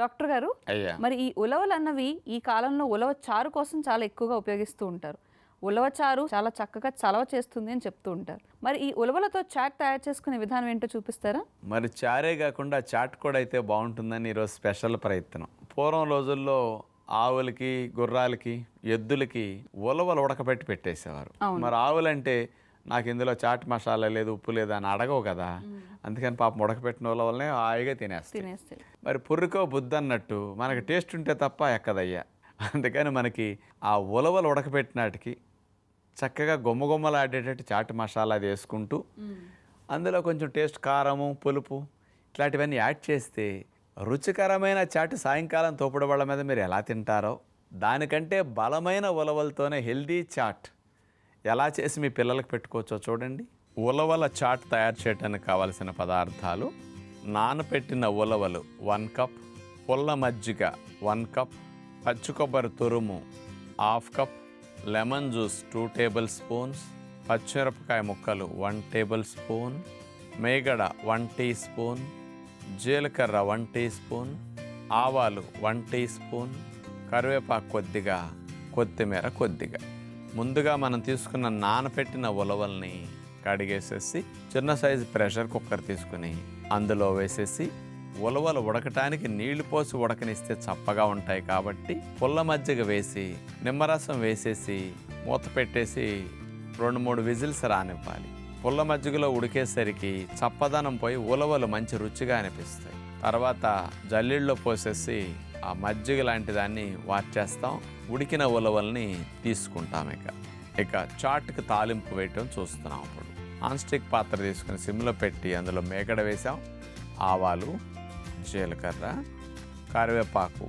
Doctor గారు మరి ఈ ఉలవలు అన్నవి ఈ కాలంలో ఉలవ చారు కోసం చాలా ఎక్కువగా ఉపయోగిస్తూ ఉంటారు. ఉలవ చారు చాలా చక్కగా చలవ చేస్తుంది అని చెప్తూ ఉంటారు. మరి ఈ ఉలవలతో చాట్ తయారు చేసుకునే విధానం ఏంటో చూపిస్తారా? మరి చారే కాకుండా చాట్ కూడా అయితే బాగుంటుందని ఈరోజు స్పెషల్ ప్రయత్నం. పూర్వం రోజుల్లో ఆవులకి గుర్రాలకి ఎద్దులకి ఉలవలు ఉడకబెట్టి పెట్టేసేవారు. మరి ఆవులంటే నాకు ఇందులో చాట్ మసాలా లేదు ఉప్పు లేదు అని అడగవు కదా. అందుకని పాపం ఉడకపెట్టిన ఉలవలనే హాయిగా తినేస్తాయి. తినేస్తే మరి పుర్రుకో బుద్ధి అన్నట్టు మనకి టేస్ట్ ఉంటే తప్ప ఎక్కదయ్యా. అందుకని మనకి ఆ ఉలవలు ఉడకపెట్టినాటికి చక్కగా గుమ్మగుమ్మలాడేటట్టు చాట్ మసాలా అది వేసుకుంటూ అందులో కొంచెం టేస్ట్ కారము పులుపు ఇట్లాంటివన్నీ యాడ్ చేస్తే రుచికరమైన చాటు సాయంకాలం తోపుడు వాళ్ళ మీద మీరు ఎలా తింటారో దానికంటే బలమైన ఉలవలతోనే హెల్దీ చాట్ ఎలా చేసి మీ పిల్లలకు పెట్టుకోవచ్చో చూడండి. ఉలవల చాట్ తయారు చేయడానికి కావలసిన పదార్థాలు నానపెట్టిన ఉలవలు వన్ కప్ పుల్ల మజ్జిగ వన్ కప్ పచ్చి కొబ్బరి తురుము half cup lemon juice two tablespoons పచ్చిమిరపకాయ ముక్కలు వన్ టేబుల్ స్పూన్ మేగడ వన్ టీ స్పూన్ జీలకర్ర వన్ టీ స్పూన్ ఆవాలు వన్ టీ స్పూన్ కరివేపాకు కొద్దిగా కొత్తిమీర కొద్దిగా. ముందుగా మనం తీసుకున్న నానపెట్టిన ఉలవల్ని కడిగేసేసి చిన్న సైజు ప్రెషర్ కుక్కర్ తీసుకుని అందులో వేసేసి ఉలవలు ఉడకటానికి నీళ్ళు పోసి ఉడకనిస్తే చప్పగా ఉంటాయి కాబట్టి పుల్ల మజ్జిగ వేసి నిమ్మరసం వేసేసి మూత పెట్టేసి రెండు మూడు విజిల్స్ రానివ్వాలి. పుల్ల మజ్జిగలో ఉడికేసరికి చప్పదనం పోయి ఉలవలు మంచి రుచిగా అనిపిస్తాయి. తర్వాత జల్లిళ్ళలో పోసేసి ఆ మజ్జిగ లాంటి దాన్ని వార్చేస్తాం ఉడికిన ఉలవల్ని తీసుకుంటాం ఇక. ఇక చాట్కి తాలింపు వేయటం చూస్తున్నాం అప్పుడు. నాన్ స్టిక్ పాత్ర తీసుకుని సిమ్లో పెట్టి అందులో మేకడ వేసాం. ఆవాలు జీలకర్ర కరివేపాకు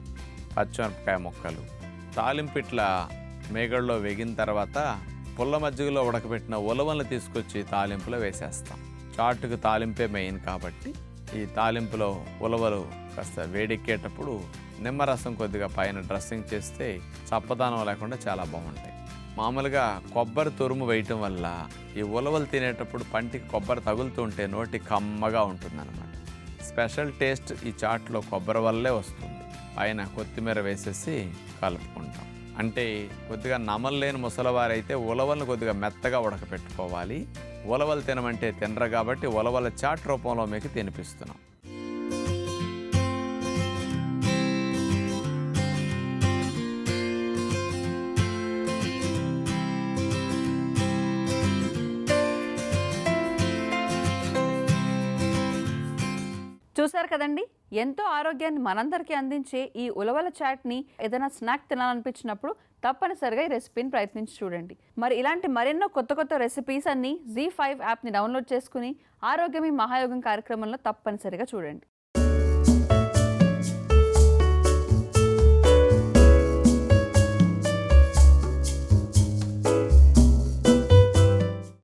పచ్చిమిరపకాయ ముక్కలు. తాలింపు ఇట్లా మేగడలో వేగిన తర్వాత పుల్ల మజ్జిగలో ఉడకబెట్టిన ఉలవలను తీసుకొచ్చి తాలింపులో వేసేస్తాం. చాటుకు తాలింపే మెయిన్ కాబట్టి ఈ తాలింపులో ఉలవలు కాస్త వేడెక్కేటప్పుడు నిమ్మరసం కొద్దిగా పైన డ్రెస్సింగ్ చేస్తే చప్పదానం లేకుండా చాలా బాగుంటాయి. మామూలుగా కొబ్బరి తురుము వేయటం వల్ల ఈ ఉలవలు తినేటప్పుడు పంటికి కొబ్బరి తగులుతూ ఉంటే నోటి కమ్మగా ఉంటుందన్నమాట. స్పెషల్ టేస్ట్ ఈ చాట్లో కొబ్బరి వల్లే వస్తుంది. పైన కొత్తిమీర వేసేసి కలుపుకుంటాం. అంటే కొద్దిగా నమలలేని ముసలివారైతే ఉలవలను కొద్దిగా మెత్తగా ఉడకపెట్టుకోవాలి. ఉలవలు తినమంటే తినరు కాబట్టి ఉలవల చాట్ రూపంలో మీకు తినిపిస్తున్నాం. చూశారు కదండి? ఎంతో ఆరోగ్యాన్ని మనందరికీ అందించే ఈ ఉలవల చాట్ని ఏదైనా స్నాక్ తినాలనిపించినప్పుడు తప్పనిసరిగా ఈ రెసిపీని ప్రయత్నించి చూడండి. మరి ఇలాంటి మరెన్నో కొత్త కొత్త రెసిపీస్ అన్ని జీ ఫైవ్ యాప్ని డౌన్లోడ్ చేసుకుని ఆరోగ్యమే మహాయోగం కార్యక్రమంలో తప్పనిసరిగా చూడండి.